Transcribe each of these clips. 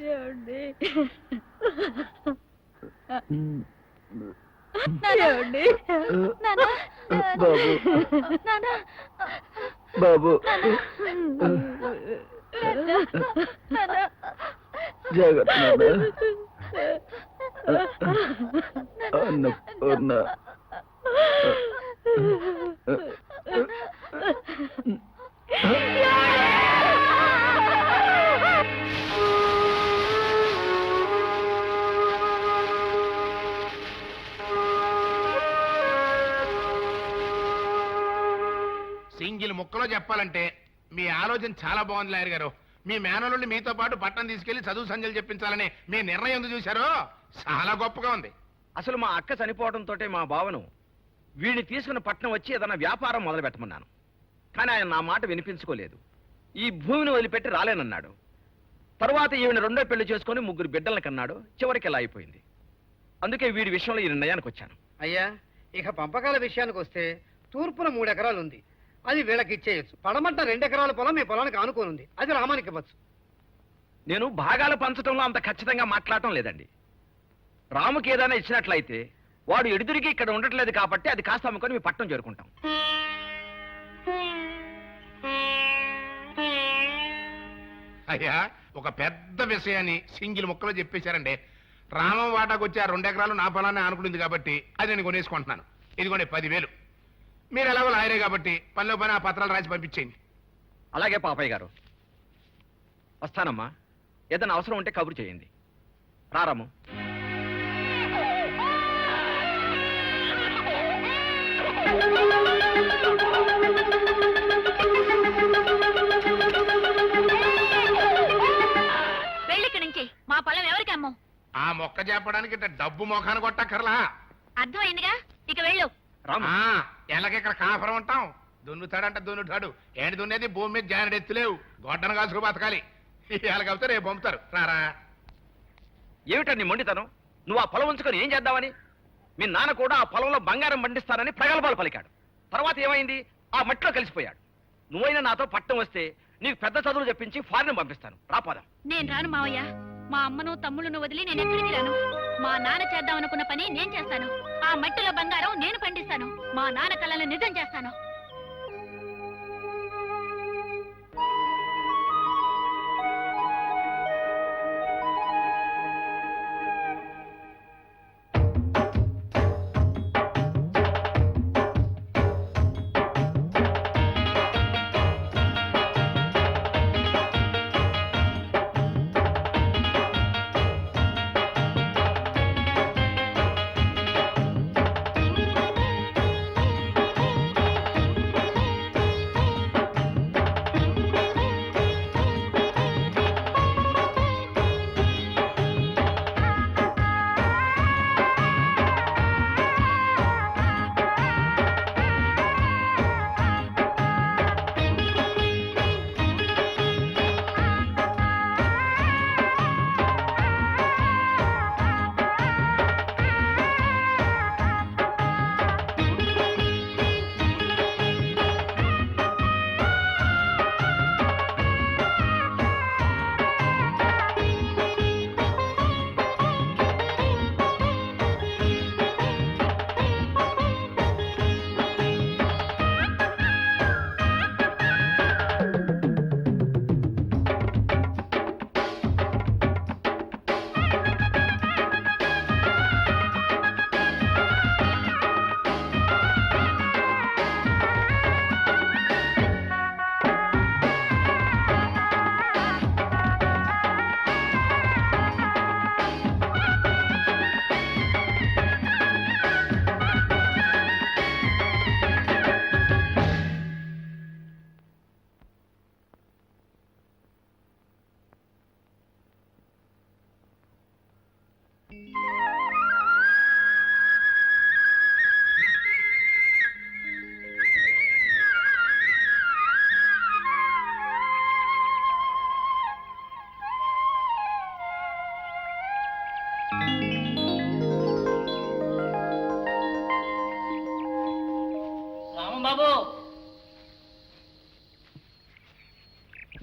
ఏమండి? ఏమండి? బాబు. బాబు. జాగ్రత్త అన్నపూర్ణ. చెప్పాలంటే మీ ఆలోచన చాలా బాగుంది లాయర్ గారు. మీ మేనలుండి మీతో పాటు పట్టణం తీసుకెళ్ళి చదువు సంజలు చెప్పించాలని మీ నిర్ణయం ఎందుకు చూశారో చాలా గొప్పగా ఉంది. అసలు మా అక్క చనిపోవడంతో మా బావను వీడిని తీసుకుని పట్నం వచ్చి ఏదైనా వ్యాపారం మొదలు పెట్టమన్నాను. కానీ ఆయన నా మాట వినిపించుకోలేదు. ఈ భూమిని వదిలిపెట్టి రాలేనన్నాడు. తరువాత ఈవిని రెండో పెళ్ళి చేసుకొని ముగ్గురు బిడ్డలను కన్నాడు. చివరికి ఇలా అయిపోయింది. అందుకే వీడి విషయంలో ఈ నిర్ణయానికి వచ్చాను. అయ్యా ఇక పంపకాల విషయానికి వస్తే తూర్పున మూడు ఎకరాలు ఉంది అది వీళ్ళకి ఇచ్చేయచ్చు. పడమట్ట రెండు ఎకరాల పొలం మీ పొలానికి ఆనుకొని ఉంది. అది రామానికి ఇవ్వచ్చు. నేను భాగాలు పంచడంలో అంత ఖచ్చితంగా మాట్లాడటం లేదండి. రాముకి ఏదైనా ఇచ్చినట్లయితే వాడు ఎడుదురికి ఇక్కడ ఉండట్లేదు కాబట్టి అది కాస్త అమ్ముకొని మీ పట్టణం చేరుకుంటాం. అయ్యా ఒక పెద్ద విషయాన్ని సింగిల్ ముక్కలో చెప్పేశారండి. రామం వాటాకు వచ్చి ఆ రెండు ఎకరాలు నా పొలాన్ని ఆనుకుంటుంది కాబట్టి అది నేను కొనేసుకుంటున్నాను. ఇదిగోండి పదివేలు. మీరు ఎలాగో లాయరే కాబట్టి పనిలో పని ఆ పత్రాలు రాసి పంపించేయండి. అలాగే పాపయ్య గారు. వస్తానమ్మా. ఏదైనా అవసరం ఉంటే కబురు చేయండి. రారాము. వెళ్ళిక్కడి నుంచి. మా పొలం ఎవరికి అమ్మం? ఆ మొక్క చెప్పడానికి ఇట్ట డబ్బు మొఖాన్ని కొట్టక్కర్లా. అర్థమైందిగా? ఇక వెళ్ళు. రాము. ఆ, ఎలాగ ఇక్కడ కాపురం ఉంటాం. దున్నుతాడంట దున్నుతాడు. ఏంటి దున్నేది? భూమి మీద జానడు ఎత్తులేవు. గొడ్డను కాసుకు బతకాలి. ఎలాగవుతే రేపు పంపుతారు. రారా. ఏమిటండి మొండితనం? నువ్వు ఆ పొలం ఉంచుకొని ఏం చేద్దామని? మీ నాన్న కూడా ఆ పొలంలో బంగారం పండిస్తానని ప్రగల్భాలు పలికాడు. తర్వాత ఏమైంది? ఆ మట్టిలో కలిసిపోయాడు. నువ్వైనా నాతో పట్టం వస్తే నీకు పెద్ద చదువులు చెప్పించి ఫారెన్ పంపిస్తాను. రాపోదాం నేను రాను మావయ్య. మా అమ్మను తమ్ముళ్ళను వదిలి నేను ఎక్కడికి రాను. మా నాన్న చేద్దాం అనుకున్న పని నేను చేస్తాను. ఆ మట్టిలో బంగారం నేను పండిస్తాను. మా నాన్న కళలను నిజం చేస్తాను.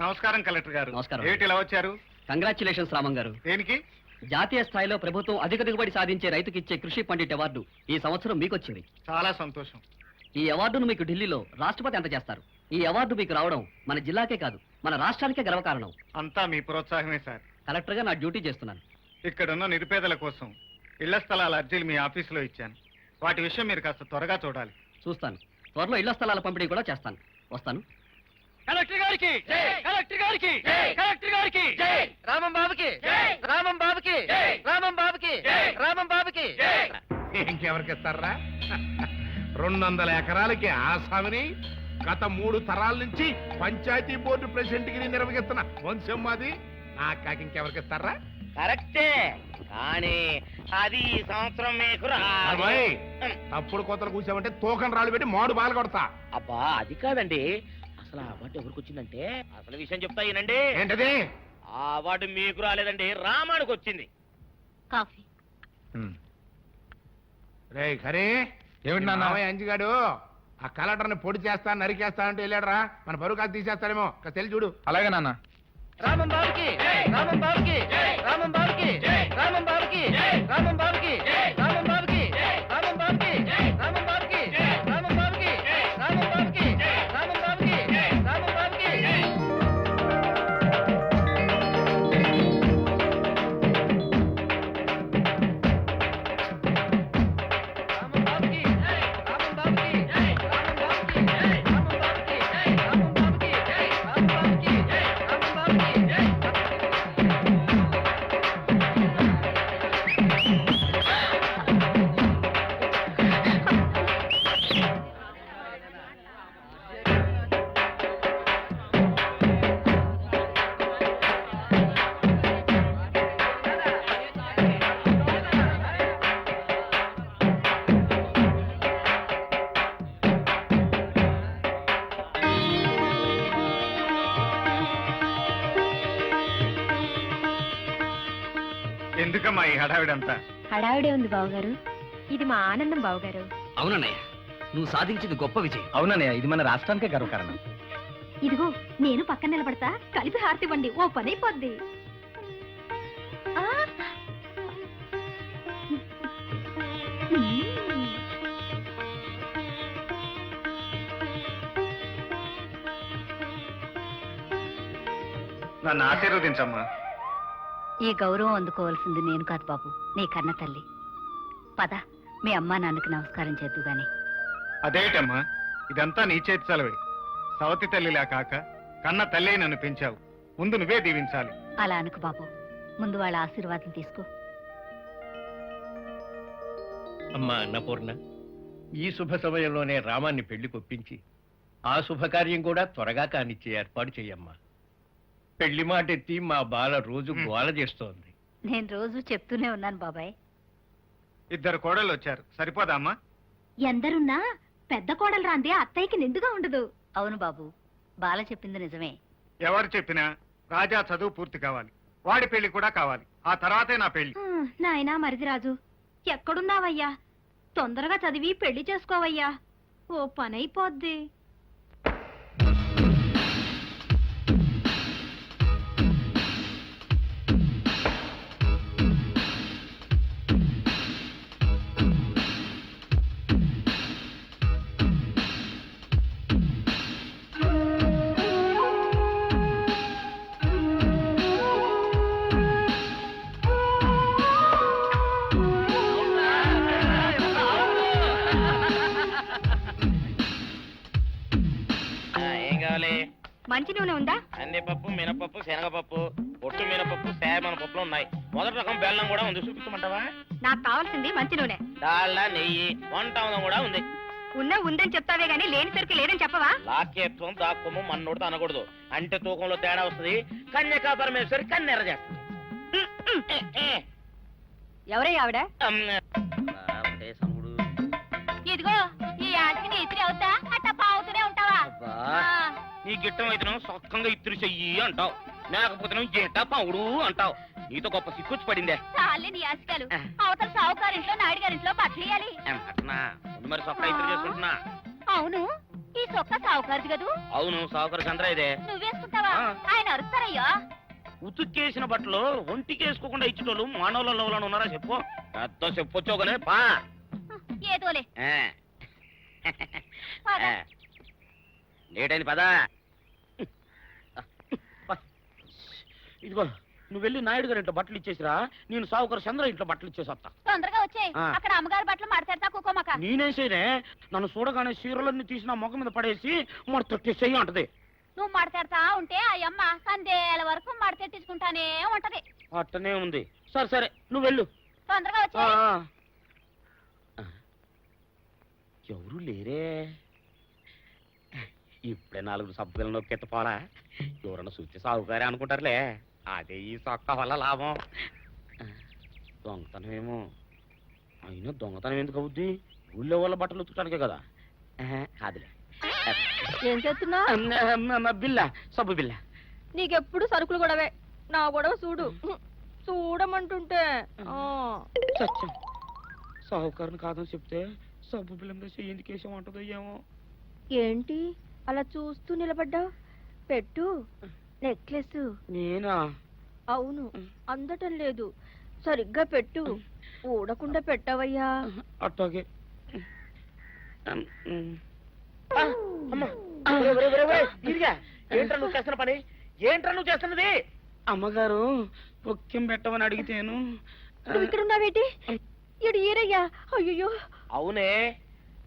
నమస్కారం కలెక్టర్ గారు. నమస్కారం. ఏమిటి ఇలా వచ్చారు? కంగ్రాచులేషన్స్ రామం గారు. దేనికి? జాతీయ స్థాయిలో ప్రభుత్వం అధిక దిగుబడి సాధించే రైతుకి ఇచ్చే కృషి పండిట్ అవార్డు ఈ సంవత్సరం మీకు వచ్చింది. చాలా సంతోషం. ఈ అవార్డును మీకు ఢిల్లీలో రాష్ట్రపతి అంత చేస్తారు. ఈ అవార్డు మీకు రావడం మన జిల్లాకే కాదు మన రాష్ట్రానికే గర్వకారణం. అంతా మీ ప్రోత్సాహమే సార్. కలెక్టర్గా నా డ్యూటీ చేస్తున్నాను. ఇక్కడున్న నిరుపేదల కోసం ఇళ్ళ స్థలాల అర్జీలు మీ ఆఫీసులో ఇచ్చాను. వాటి విషయం మీరు కాస్త త్వరగా చూడాలి. చూస్తాను. త్వరలో ఇళ్ళ స్థలాల పంపిణీ కూడా చేస్తాను. వస్తాను. కలెక్టర్ గారికి! కలెక్టర్ గారికి! కలెక్టర్ గారికి! రామం బాబుకి! రామం బాబుకి! రామం బాబుకి! రామం బాబుకి! ఇంకెవరికి ఇస్తారా? రెండు వందల ఎకరాలకి ఆసామిని గత మూడు తరాల నుంచి పంచాయతీ బోర్డు ప్రెసిడెంట్కి నిర్వహిస్తున్న. వంశం మాది నా కాకి ఇంకెవరికి ఇస్తారా? కరెక్టే. కానీ అది ఈ సంవత్సరం మీకు తప్పుడు కోతలు కూర్చామంటే తోకం రాళ్ళు పెట్టి మాడు బాలు కొడతా అబ్బా అది కాదండి. అసలు ఆ అవార్డు ఎవరికి వచ్చిందంటే? అసలు విషయం చెప్తా ఈనండి ఏంటది? ఆ అవార్డు మీకు రాలేదండి రామానికి వచ్చింది. కాఫీ. రే ఖరే ఏమిటి నా అంజిగాడు? ఆ కలెక్టర్ని పొడి చేస్తా నరికేస్తా అంటే వెళ్ళాడరా. మన బరువు కాదు తీసేస్తాడేమో కాస్త తెలిసి చూడు. అలాగే నాన్న. రామం బాబుకి రామం బాబుకి రామం బాబుకి రామం బాబుకి రామం బాబుకి. ఎందుకమ్మా ఈ హడావిడంతా? హడావిడే ఉంది బావగారు. ఇది మా ఆనందం బావగారు. అవునన్నయ్య నువ్వు సాధించింది గొప్ప విజయం. అవునన్నయ్య ఇది మన రాష్ట్రానికే గర్వకారణం ఇదిగో నేను పక్కన నిలబడతా కలిపి హారతి ఇవ్వండి ఓ పని అయిపోద్ది. నన్ను ఆశీర్వదించమ్మా. ఈ గౌరవం అందుకోవాల్సింది నేను కాదు బాబు నీ కన్న తల్లి. పద మీ అమ్మా నాన్నకి నమస్కారం చేద్దు గాని. అదేటమ్మా ఇదంతా నీ చేతి సెలవే. సవతి తల్లిలా కాక కన్న తల్లి నన్ను పెంచావు. ముందు నువ్వే దీవించాలి. అలా అనుకు బాబు ముందు వాళ్ళ ఆశీర్వాదం తీసుకో. అమ్మా అన్నపూర్ణ ఈ శుభ సమయంలోనే రామాన్ని పెళ్ళి కొప్పించి ఆ శుభకార్యం కూడా త్వరగా కానిచ్చే ఏర్పాటు చెయ్యమ్మా. పెళ్ళి మాట ఎత్తి మా బాల రోజు గోల చేస్తోంది. నేను రోజు చెప్తూనే ఉన్నాను బాబాయ్. ఇద్దరు కోడళ్ళు వచ్చారు. సరిపోదా అమ్మా? ఎందరున్నా పెద్ద కోడలు రాంది అత్తయ్యకి నిండుగా ఉండదు. అవును బాబు బాల చెప్పింది నిజమే. ఎవరు చెప్పినా రాజా చదువు పూర్తి కావాలి. వాడి పెళ్ళి కూడా కావాలి. ఆ తర్వాతే నా పెళ్ళి. నాయనా మరిదిరాజు ఎక్కడున్నావయ్యా? తొందరగా చదివి పెళ్ళి చేసుకోవయ్యా. ఓ పనైపోద్ది. మంచి నూనె ఉందా? కందిపప్పు మినపప్పు శనగపప్పు పొట్టు మినపప్పు సేమన పప్పులు ఉన్నాయి. మొదటి రకం బెల్లం కూడా ఉంది. చూపించమంటావా? నాకు కావాల్సింది మంచి నూనె. డాల్డా నెయ్యి వంట కూడా ఉంది. ఉన్న ఉందని చెప్తావే గానీ లేని సరికి లేదని చెప్పవా? లాక్యత్వం దాక్కుము మన్నోడు అనకూడదు అంటే తూకంలో తేడా వస్తుంది. కన్యకా పరమేశ్వరి కన్నెర చేస్తుంది. ఎవరై ఆవిడ. ఇదిగో నీ గిట్టం అయితే సొక్కంగా ఇత్తురు చెయ్యి అంటావు. లేకపోతే గిట్ట పౌడు అంటావు. నీతో గొప్ప సిక్కుచ్చి పడిందే. చాలే నీ ఆశకాలు. అవతల సావుకారింట్లో నాయుడు గారింట్లో బట్టలు ఇయ్యాలి ఏం అట్నా? ముందు మరి సొక్క ఇత్తురు చేసుకుంటున్నా. అవును. ఈ సొక్క సావుకారిది కదూ? అవును సావుకర చంద్ర ఇదే. నువ్వేసుకుంటావా. ఆయన అరుస్తారయ్యా. ఉతుక్కేసిన బట్టలు ఒంటికి వేసుకోకుండా ఇచ్చేటోళ్ళు మానవులలో ఉన్నారా చెప్పు. పెద్ద చెప్పొచ్చావుగానే పా. ఏదోలే. లేటైంది పదా. ఇదిగో నువ్వు వెళ్ళి నాయుడు గారి ఇంట్లో బట్టలు ఇచ్చేసిరా. నేను సావుకర చంద్ర ఇంట్లో బట్టలు ఇచ్చేసి వస్తా. తొందరగా వచ్చేయ్ ఆ. అక్కడ అమ్మగారి బట్టలు మడతెడతా కుకోమక. నేనేం చేయనే? నన్ను చూడగానే చీరలన్నీ తీసి నా ముఖం మీద పడేసి మన తొట్టేసేయి అంటది. నువ్వు మడతెడతా ఉంటే ఆ అమ్మ సందేల వరకు మడతెట్టించుకుంటానే ఉంటది. అట్టనే ఉంది. సరే సరే నువ్వు వెళ్ళు. తొందరగా ఆ, వచ్చేయ్ ఆ. ఎవరు లేరే? ఇప్పుడే నాలుగు సబ్బులు నొక్కెత్త పోలా ఎవరన్నా చూస్తే సాగుగారే అనుకుంటారులే. అదే ఈ సొక్క వల్ల లాభం. దొంగతనం ఏమో అయినా దొంగతనం ఎందుకు అవుద్ది? ఊళ్ళో వాళ్ళ బట్టలు ఉతుకడానికే కదా. కాదులే ఏం చేస్తున్నా బిల్ల సబ్బు బిల్ల. నీకెప్పుడు సరుకులు గొడవే? నా గొడవ చూడు చూడమంటుంటే. సత్యం సాహుకారుని కాదని చెప్తే సబ్బు బిల్ల మీద చెయ్యి ఎందుకు వేసామంటుందో ఏమో. ఏంటి? అలా చూస్తూ నిలబడ్డావు? పెట్టు. నెక్లెస్? నేనా? అవును. అందటం లేదు. సరిగ్గా పెట్టు. ఊడకుండా పెట్టవయ్యా. అట్టాగే ఏంట్రా నువ్వు చేస్తున్న పని? ఏంట్రా నువ్వు చేస్తున్నది? అమ్మగారు పొక్కెం పెట్టమని అడిగితేను నువ్వు ఇక్కడ ఉన్నావేటి ఇడు ఈరయ్యా అయ్యో అవునే.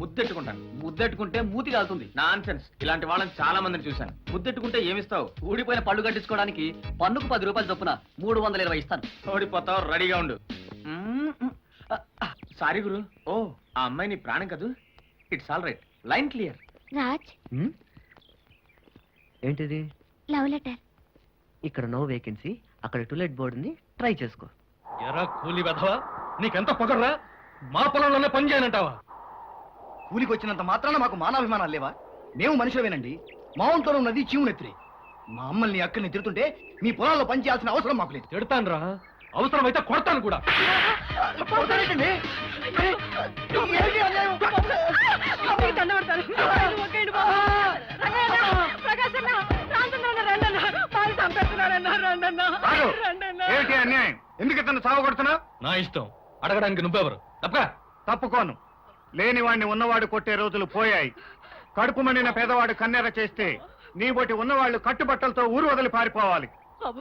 ముద్దెట్టుకుంటాను. ముద్దెట్టుకుంటే మూతి కాలుతుంది నాన్ సెన్స్ ఇలాంటి వాళ్ళని చాలా మందిని చూశాను. ముద్దెట్టుకుంటే ఏమిస్తావు? ఊడిపోయిన పళ్ళు కట్టించుకోవడానికి పన్నుకు పది రూపాయలు చొప్పున మూడు వందల ఇరవై ఇస్తాను. ఓడిపోతావు రెడీగా ఉండు. సారీ గురు. ఓ ఆ అమ్మాయి నీ ప్రాణం కదూ? It's all right line clear Raj. ఏంటిది? లవ్ లెటర్ ఇక్కడ నో వేకెన్సీ అక్కడ టూలెట్ బోర్డ్ ఉంది ట్రై చేసుకో. ఎరా కూలి వెధవా? నీకెంత పొగర్రా? మా పొలంలోనే పని చేయనంటావా? కూలికి వచ్చినంత మాత్రాన మాకు మానాభిమానాలు లేవా? మేము మనుషులమేనండి. మా వంతులో ఉన్నది చీవునెత్తిరి మా అమ్మల్ని అక్కడిని తిడుతుంటే మీ పొలాల్లో పని చేయాల్సిన అవసరం మాకు లేదు. తిడతానురా. అవసరమైతే కొడతాను కూడా. ఏమిటి అన్యాయం? ఎందుకు ఇతను సావగొడుతున్నావు నా ఇష్టం. అడగడానికి నువ్వెవరు? తప్పగా తప్పుకోను. లేని వాడిని ఉన్నవాడు కొట్టే రోజులు పోయాయి. కడుపు మండిన పేదవాడు కన్నెర చేస్తే నీ బొటి ఉన్నవాళ్ళు కట్టుబట్టలతో ఊరు వదిలి పారిపోవాలి. బాబు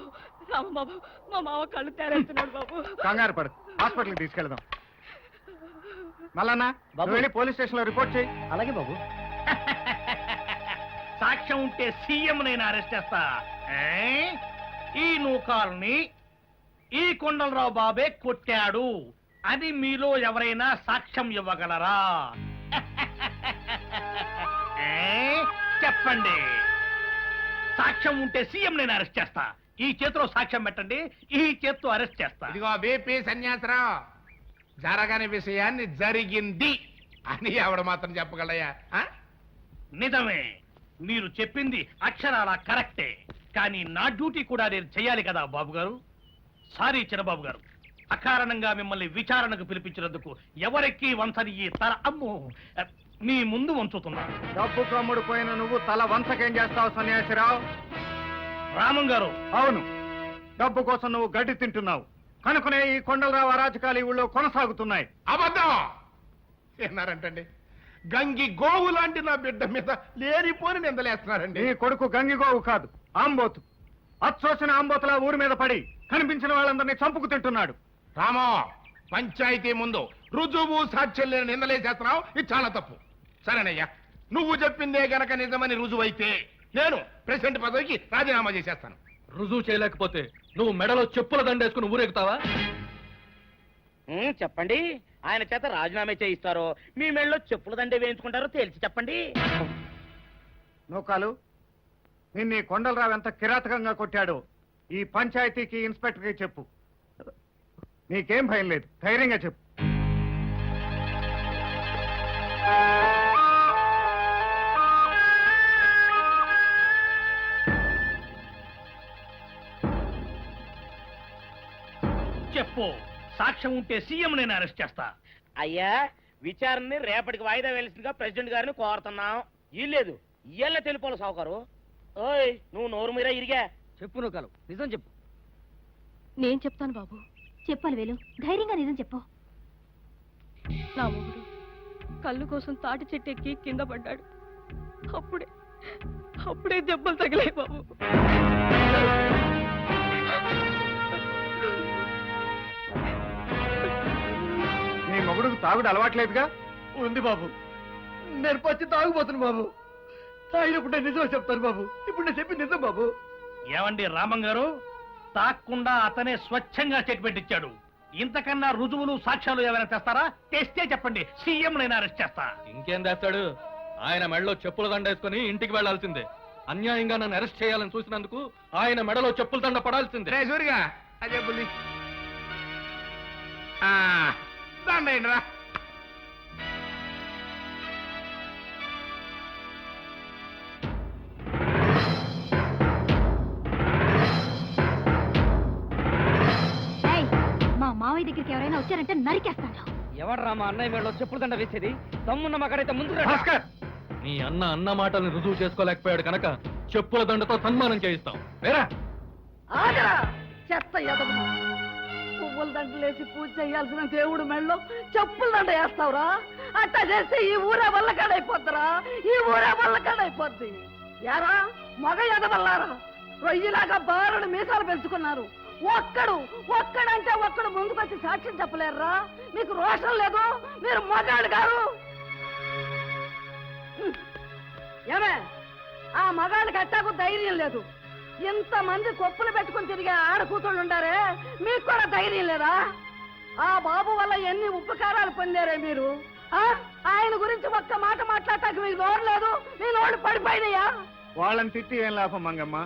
రామ బాబు మా మావ కళ్ళు తేరేస్తున్నాడు బాబు. కంగారు పడు. హాస్పిటల్కి తీసుకెళ్దాం. మల్లన్న నువ్వు వెళ్ళి పోలీస్ స్టేషన్లో రిపోర్ట్ చేయి. అలాగే బాబు. సాక్ష్యం ఉంటే సీఎం నేను అరెస్ట్ చేస్తా. ఏ? ఈ నూకాల్ని ఈ కొండలరావు బాబే కొట్టాడు. అది మీలో ఎవరైనా సాక్ష్యం ఇవ్వగలరా? చెప్పండి. సాక్ష్యం ఉంటే సీఎం నేను అరెస్ట్ చేస్తా. ఈ చేతిలో సాక్ష్యం పెట్టండి ఈ చేత్తో అరెస్ట్ చేస్తా. ఇదిగో బీపీ సన్యాసరావు జరగని విషయాన్ని జరిగింది అని ఆవిడ మాత్రం చెప్పగలయా నిజమే. మీరు చెప్పింది అక్షరాల కరెక్టే. కానీ నా డ్యూటీ కూడా నేను చేయాలి కదా బాబు గారు సారీ చిన్నబాబు గారు అకారణంగా మిమ్మల్ని విచారణకు పిలిపించినందుకు ఎవరెక్కి వంచని ఈ తల అమ్ము. మీ ముందు వంచుతున్నాను డబ్బు కమ్ముడు పోయిన నువ్వు తల వంచకేం చేస్తావు సన్యాసిరావు? రామం గారు. అవును. డబ్బు కోసం నువ్వు గడ్డి తింటున్నావు. కనుకనే ఈ కొండలరావు అరాజకాలు ఈ ఊళ్ళో కొనసాగుతున్నాయి. అబద్ధం! ఏనారంటండి గంగి గోవు లాంటి నా బిడ్డ మీద లేనిపోని నిందలేస్తున్నారండి. నీ కొడుకు గంగిగోవు కాదు ఆంబోతు. అచ్చోసిన ఆంబోతులా ఊరి మీద పడి కనిపించిన వాళ్ళందరినీ చంపుకు తింటున్నాడు. రామో పంచాయతీ ముందు రుజువు సాక్ష్యం లేని నిందలేసేస్తున్నావు ఇది చాలా తప్పు. సరేనయ్యా నువ్వు చెప్పిందే గనక నిజమని రుజువైతే నేను ప్రెసిడెంట్ పదవికి రాజీనామా చేసేస్తాను. రుజువు చేయలేకపోతే నువ్వు మెడలో చెప్పుల దండేసుకుని ఊరేగుతావా? చెప్పండి. ఆయన చేత రాజీనామా చేయిస్తారో మీ మెళ్ళలో చెప్పుల దండే వేయించుకుంటారో తేల్చి చెప్పండి. నూకాలు నిన్ను కొండలరావు ఎంత కిరాతకంగా కొట్టాడో ఈ పంచాయతీకి ఇన్స్పెక్టర్కి చెప్పు. నీకేం భయం లేదు. ధైర్యంగా చెప్పు. చెప్పు. సాక్ష్యం ఉంటే సీఎం నేను అరెస్ట్ చేస్తా. అయ్యా విచారణని రేపటికి వాయిదా వేయాల్సిందిగా ప్రెసిడెంట్ గారిని కోరుతున్నాం. ఇల్లేదు ఇయ్యాల తెలుపోలు సావుకారు. ఓయ్ నువ్వు నోరు మీరా ఇరిగా. చెప్పు నూకాలు నిజం చెప్పు. నేను చెప్తాను బాబు. చెప్పాలి వేలు. ధైర్యంగా నిజం చెప్పు. నా మొగుడు కళ్ళు కోసం తాటి చెట్టు ఎక్కి కింద పడ్డాడు. అప్పుడే అప్పుడే దెబ్బలు తగిలాయి బాబు. నీ మొగుడుకు తాగుడు అలవాట్లేదుగా? ఉంది బాబు. నేను పచ్చి తాగుపోతున్నా బాబు. తాగినప్పుడు నేను నిజమే చెప్తాను బాబు. ఇప్పుడు నేను చెప్పింది నిజం బాబు. ఏమండి రామం గారు తాక్కుండా అతనే స్వచ్ఛంగా స్టేట్మెంట్ ఇచ్చాడు. ఇంతకన్నా రుజువులు సాక్ష్యాలు ఏమైనా తెస్తారా? తెస్తే చెప్పండి. సీఎం నేను అరెస్ట్ చేస్తా. ఇంకేం తెస్తాడు? ఆయన మెడలో చెప్పుల దండ వేసుకుని ఇంటికి వెళ్ళాల్సిందే అన్యాయంగా నన్ను అరెస్ట్ చేయాలని చూసినందుకు ఆయన మెడలో చెప్పుల దండ పడాల్సిందే. సూరిగా. అదే బుల్లి. ఆ, ఎవరైనా వచ్చారంటే నరికేస్తాను. ఎవడ్రా మా అన్నయ్య మెడలో చెప్పుల దండ వేసేది? తమ్మున్న మగాడైతే ముందు రా. భాస్కర్ నీ అన్న అన్న మాటల్ని రుజువు చేసుకోలేకపోయాడు కనుక చెప్పుల దండతో సన్మానం చేయిస్తాం. వేరా? ఆగరా! చెత్త ఎదవ పువ్వుల దండలేసి పూజ చేయాల్సిన దేవుడు మెళ్ళో చెప్పుల దండ వేస్తావురా? అట్టా చేస్తే ఈ ఊరే వల్ల కాడైపోద్దిరా ఈ ఊరే వల్ల కాడైపోద్ది యారా మగ ఎదవల్లారా? రొయ్యిలాగా బారుడు మీసాలు పెంచుకున్నారు. ఒక్కడు ఒక్కడంటే ఒక్కడు ముందుకొచ్చి సాక్ష్యం చెప్పలేరురా? మీకు రోషం లేదు? మీరు మగాడు గారు ఏమే ఆ మగాళ్ళకి అట్టాకు ధైర్యం లేదు. ఇంతమంది కొప్పులు పెట్టుకుని తిరిగే ఆడకూతుళ్ళు ఉండారే మీకు కూడా ధైర్యం లేదా? ఆ బాబు వల్ల ఎన్ని ఉపకారాలు పొందారే మీరు? ఆయన గురించి ఒక్క మాట మాట్లాడటానికి మీకు నోరు లేదు? మీ నోళ్ళు పడిపోయినాయా? వాళ్ళని తిట్టి ఏం లాభం మంగమ్మ?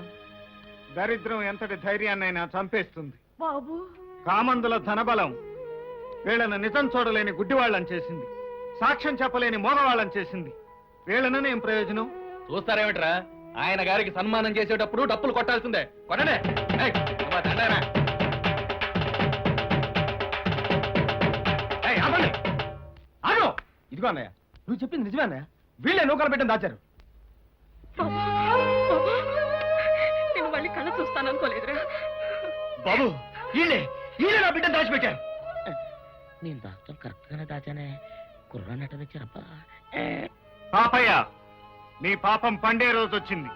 దరిద్రం ఎంతటి ధైర్యాన్నైనా చంపేస్తుంది. బాబు. కామందుల ధనబలం. వీళ్ళను నిజం చూడలేని గుడ్డివాళ్ళని చేసింది. సాక్ష్యం చెప్పలేని మోగవాళ్ళని చేసింది. వీళ్ళననే ఏం ప్రయోజనం? చూస్తారేమిట్రా? ఆయన గారికి సన్మానం చేసేటప్పుడు డప్పులు కొట్టాల్సిందే. కొనడే. ఏయ్, అమ్మా, దండేరా. ఏయ్, ఆపండి. ఆగు. ఇదిగో అన్నయ్య నువ్వు చెప్పింది నిజమే అన్నయ్య. వీళ్ళే నూకలు పెట్టని దాచారు. చూస్తాను అనుకోలేదురా. బాబు వీళ్ళే వీళ్ళే నా బిడ్డను దాచిపెట్టారు. నేను దాచడం కరెక్ట్ గానే దాచానే. కుర్రా నట తెచ్చారబ్బా. పాపయ్య నీ పాపం పండే రోజు వచ్చింది.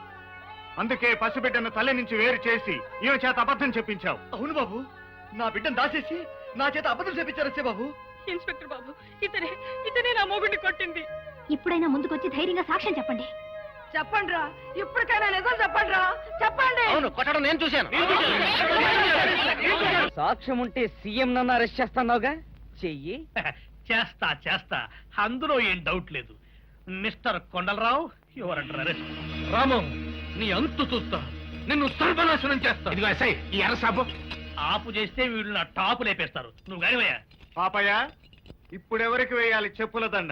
అందుకే పసిబిడ్డను తల్లి నుంచి వేరు చేసి ఈమె చేత అబద్ధం చెప్పించావు. అవును బాబు నా బిడ్డను దాచేసి నా చేత అబద్ధం చెప్పించారు బాబు. ఇన్స్పెక్టర్ బాబు ఇతనే ఇతనే నా మొగుడిని కొట్టింది. ఇప్పుడైనా ముందుకొచ్చి ధైర్యంగా సాక్ష్యం చెప్పండి. చెప్పండి రా ఇప్పటికైనా నిజం చెప్పండి రా చెప్పండి. అవును కొట్టడం నేను చూశాను. సాక్ష్యం ఉంటే సీఎం నన్ను అరెస్ట్ చేస్తున్నావుగా? చెయ్యి. చేస్తా చేస్తా. అందులో ఏం డౌట్ లేదు. Mister Kondala Rao your under arrest Ramam నీ అంతు చూస్తా. నిన్ను సర్వనాశనం చేస్తా. ఇదిగో ఎస్ఐ ఈ ఎర్రసాపు ఆపు చేస్తే వీళ్ళు నా టాపు లేపేస్తారు. నువ్వు గానివయ్యా. పాపయ్య ఇప్పుడెవరికి వేయాలి చెప్పుల దండ?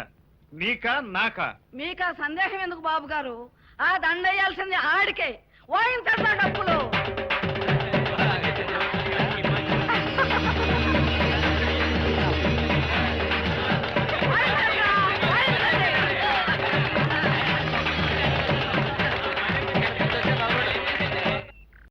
నీకా నాకా? మీకా సందేహం ఎందుకు బాబు గారు ఆ దండ వేయాల్సింది ఆడికే వాయించండి డబ్బులు